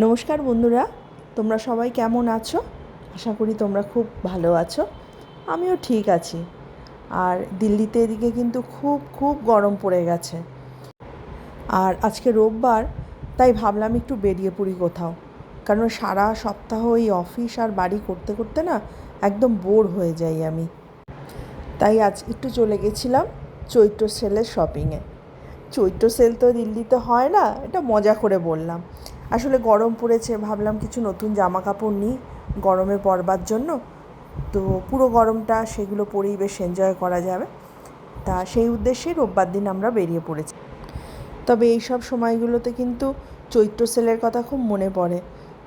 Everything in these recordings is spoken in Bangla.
নমস্কার বন্ধুরা, তোমরা সবাই কেমন আছো? আশা করি তোমরা খুব ভালো আছো, আমিও ঠিক আছি। আর দিল্লিতে এদিকে কিন্তু খুব খুব গরম পড়ে গেছে। আর আজকে রোববার, তাই ভাবলাম একটু বেরিয়ে পড়ি কোথাও। কারণ সারা সপ্তাহ এই অফিস আর বাড়ি করতে করতে না একদম বোর হয়ে যাই আমি। তাই আজ একটু চলে গেছিলাম চৈত্র সেলের শপিংয়ে। চৈত্র সেল তো দিল্লিতে হয় না, এটা মজা করে বললাম। আসলে গরম পড়েছে, ভাবলাম কিছু নতুন জামা কাপড় নিই গরমে পরবার জন্য। তো পুরো গরমটা সেগুলো পরেই বেশ এনজয় করা যাবে। তা সেই উদ্দেশ্যেই রোববার দিন আমরা বেরিয়ে পড়েছি। তবে এই সব সময়গুলোতে কিন্তু চৈত্র সেলের কথা খুব মনে পড়ে।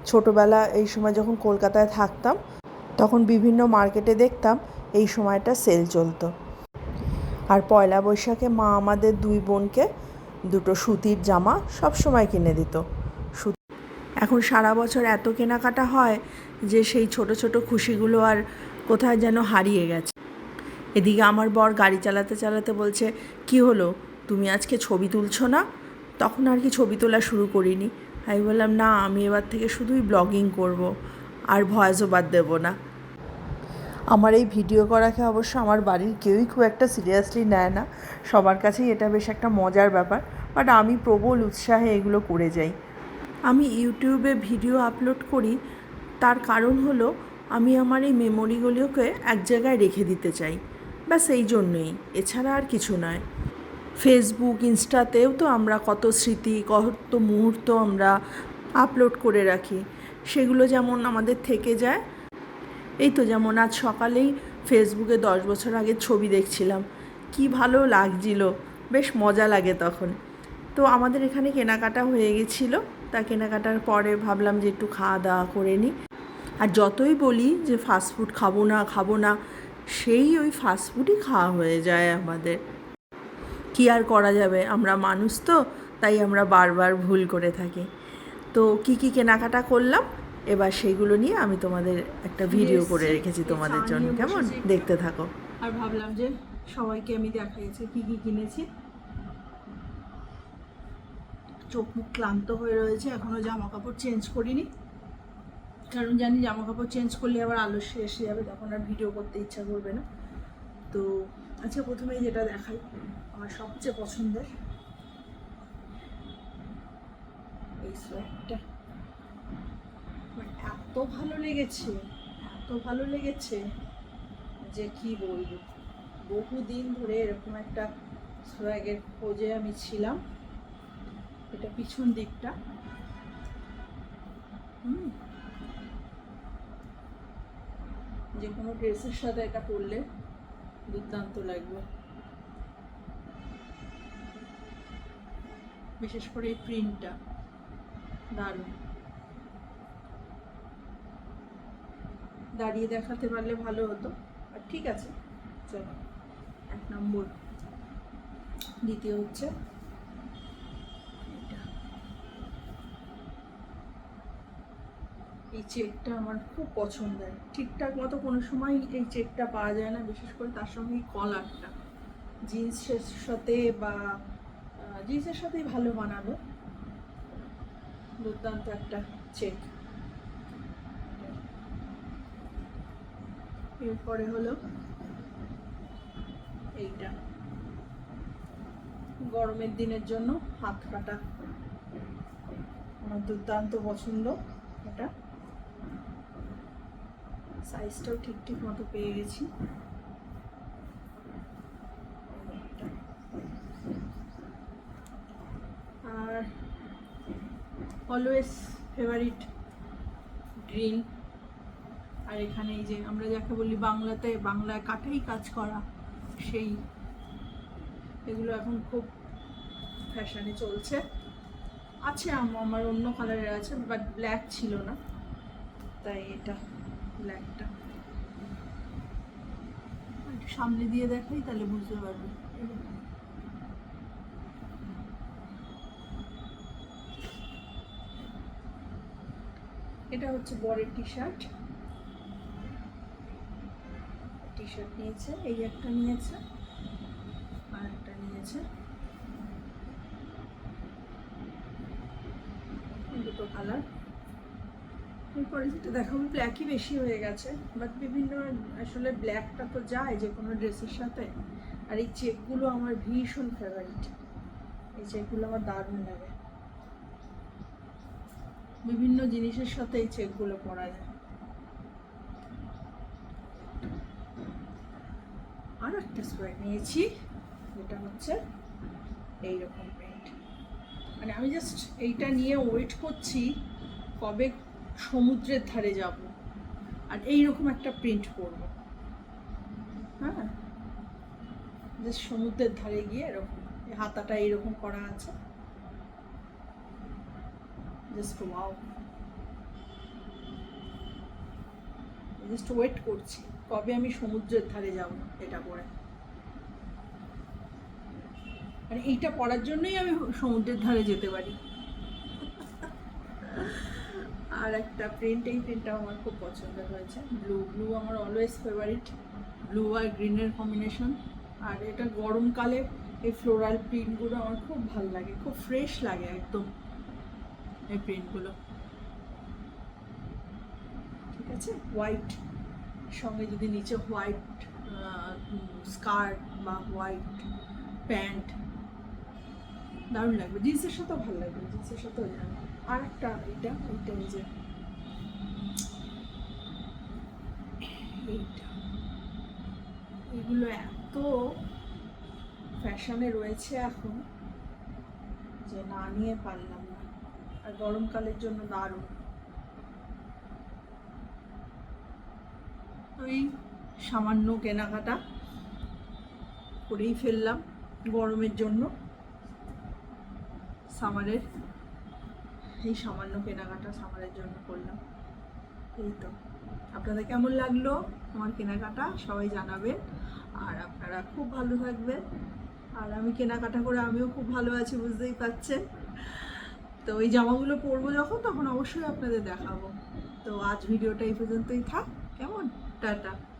ছোটোবেলা এই সময় যখন কলকাতায় থাকতাম, তখন বিভিন্ন মার্কেটে দেখতাম এই সময়টা সেল চলতো। আর পয়লা বৈশাখে মা আমাদের দুই বোনকে দুটো সুতির জামা সব সময় কিনে দিত। এখন সারা বছর এত কেনাকাটা হয় যে সেই ছোট ছোট খুশিগুলো আর কোথায় যেন হারিয়ে গেছে। এদিকে আমার বর গাড়ি চালাতে চালাতে বলছে, কি হলো? তুমি আজকে ছবি তুলছো না? তখন আর কি ছবি তোলা শুরু করিনি। আমি বললাম, না, আমি এবার থেকে শুধুই ব্লগিং করব, আর ভয়েস ওভার দেবো না। আমার এই ভিডিও করাকে অবশ্য আমার বাড়ির কেউই খুব একটা সিরিয়াসলি নেয় না। সবার কাছেই এটা বেশ একটা মজার ব্যাপার। বাট আমি প্রবল উৎসাহে এগুলো করে যাই। আমি ইউটিউবে ভিডিও আপলোড করি, তার কারণ হলো আমি আমার এই মেমোরিগুলোকে এক জায়গায় রেখে দিতে চাই। ব্যাস এই জন্যই, এছাড়া আর কিছু নয়। ফেসবুক ইনস্টাতেও তো আমরা কত স্মৃতি, কত মুহূর্ত আমরা আপলোড করে রাখি। সেগুলো যেমন আমাদের থেকে যায় এই তো যেমন আজ সকালেই ফেসবুকে দশ বছর আগের ছবি দেখছিলাম। কি ভালো লাগছিল। বেশ মজা লাগে তখন। তো আমাদের এখানে কেনাকাটা হয়ে গেছিল। তা কেনাকাটার পরে ভাবলাম যে একটু খাওয়া দাওয়া করে নিই। আর যতই বলি যে ফাস্টফুড খাব না খাব না, সেই ওই ফাস্টফুডই খাওয়া হয়ে যায় আমাদের। কি আর করা যাবে? আমরা মানুষ তো, তাই আমরা বারবার ভুল করে থাকি। তো কি কি কেনাকাটা করলাম? এবার সেইগুলো নিয়ে আমি তোমাদের একটা ভিডিও করে রেখেছি তোমাদের জন্য। কেমন? দেখতে থাকো। আর ভাবলাম যে সবাইকে আমি দেখাইছি কি কি কিনেছি। চোখ মুখ ক্লান্ত হয়ে রয়েছে এখনও জামা কাপড় চেঞ্জ করিনি। কারণ জানি জামা কাপড় চেঞ্জ করলে আবার আলস্য এসে যাবে তখন আর ভিডিও করতে ইচ্ছা করবে না। তো আচ্ছা প্রথমেই যেটা দেখাই আমার সবচেয়ে পছন্দের। এই সোয়েটারটা এত ভালো লেগেছে, এত ভালো লেগেছে যে কি বলব? বহুদিন ধরে এরকম একটা সোয়াগের খোঁজে আমি ছিলাম। এটা পিছন দিকটা। হুম। যে কোনো ড্রেসের সাথে এটা পরলে দুর্দান্ত লাগবে। বিশেষ করে এই প্রিন্টটা দারুণ। দাঁড়িয়ে দেখাতে পারলে ভালো হতো। আর ঠিক আছে, চলো। এক নম্বর। দ্বিতীয় হচ্ছে। এই চেকটা আমার খুব পছন্দের। ঠিকঠাক মতো কোনো সময় এই চেকটা পাওয়া যায় না, বিশেষ করে তার সঙ্গে কলারটা। জিন্সের সাথে বা জিন্সের সাথেই ভালো বানাবে দুর্দান্ত একটা চেক। এরপরে হলো এইটা। গরমের দিনের জন্য হাত কাটা। আমার দুর্দান্ত পছন্দ এটা। সাইজটাও ঠিক ঠিক মতো পেয়ে গেছি। আর অলওয়েজ ফেভারিট গ্রিন আর এখানে এই যে আমরা যাকে বলি বাংলাতে, বাংলায় কাঠেই কাজ করা, সেই এগুলো এখন খুব ফ্যাশনে চলছে। আছে আমার অন্য কালারের আছে বাট ব্ল্যাক ছিল না। তাই এটা ব্ল্যাকটা একটু সামনে দিয়ে দেখাই, তাহলে বুঝতে পারবে। এটা হচ্ছে বরের টি শার্ট টি শার্ট নিয়েছে, এই একটা নিয়েছে, আর একটা নিয়েছে। দুটো কালার এরপরে যেটা দেখাবো ব্ল্যাকই বেশি হয়ে গেছে বাট বিভিন্ন আসলে ব্ল্যাকটা তো যায় যে কোনো ড্রেসের সাথে। আর এই চেকগুলো আমার ভীষণ ফেভারিট এই চেকগুলো আমার দারুণ লাগে। বিভিন্ন জিনিসের সাথে এই চেকগুলো পরা যায়। আর একটা সোয়েট নিয়েছি, যেটা হচ্ছে এইরকম প্রিন্ট মানে আমি জাস্ট এইটা নিয়ে ওয়েট করছি কবে সমুদ্রের ধারে যাব, আর এইরকম একটা প্রিন্ট করব। হ্যাঁ? জাস্ট সমুদ্রের ধারে গিয়ে এরকম হাতাটা এইরকম করা আছে। জাস্ট ওয়াও জাস্ট ওয়েট করছি। কবে আমি সমুদ্রের ধারে যাব এটা পরে। মানে এইটা পড়ার জন্যই আমি সমুদ্রের ধারে যেতে পারি। আর একটা প্রিন্ট এই প্রিন্টটা আমার খুব পছন্দ হয়েছে। ব্লু ব্লু আমার অলওয়েজ ফেভারিট ব্লু আর গ্রিনের কম্বিনেশন আর এটা গরমকালে এই ফ্লোরাল প্রিন্টগুলো আমার খুব ভালো লাগে। খুব ফ্রেশ লাগে একদম এই প্রিন্টগুলো আছে? হোয়াইট সঙ্গে যদি নিচে হোয়াইট স্কার্ট বা হোয়াইট প্যান্ট দারুণ লাগবে। জিন্সের সাথেও ভালো লাগবে। জিন্সের সাথেও আর একটা এইটা এই যে এইটা। এগুলো এত ফ্যাশনে রয়েছে এখন যে না নিয়ে পারলাম না। আর গরমকালের জন্য দারুণ। এই সামান্য কেনাকাটা করেই ফেললাম গরমের জন্য। সামারের, এই সামান্য কেনাকাটা সামারের জন্য করলাম। এই তো। আপনাদের কেমন লাগল আমার কেনাকাটা? সবাই জানাবেন আর আপনারা খুব ভালো থাকবেন। আর আমি কেনাকাটা করে আমিও খুব ভালো আছি, বুঝতেই পারছেন তো এই জামাগুলো পরবো যখন, তখন অবশ্যই আপনাদের দেখাবো। তো আজ ভিডিওটা এই পর্যন্তই থাক। কেমন টাটা